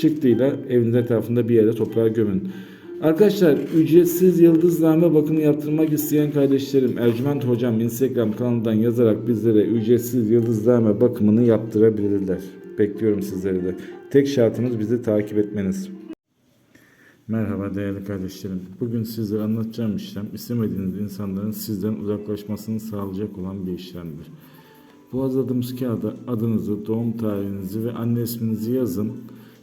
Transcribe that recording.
çıktıyla evinizin etrafında bir yere toprağa gömün. Arkadaşlar ücretsiz yıldızlarma bakımı yaptırmak isteyen kardeşlerim Ercüment Hocam Instagram kanalından yazarak bizlere ücretsiz yıldızlarma bakımını yaptırabilirler. Bekliyorum sizleri de. Tek şartımız bizi takip etmeniz. Merhaba değerli kardeşlerim. Bugün sizlere anlatacağım işlem istemediğiniz insanların sizden uzaklaşmasını sağlayacak olan bir işlemdir. Bu hazırladığımız kağıda adınızı, doğum tarihinizi ve anne isminizi yazın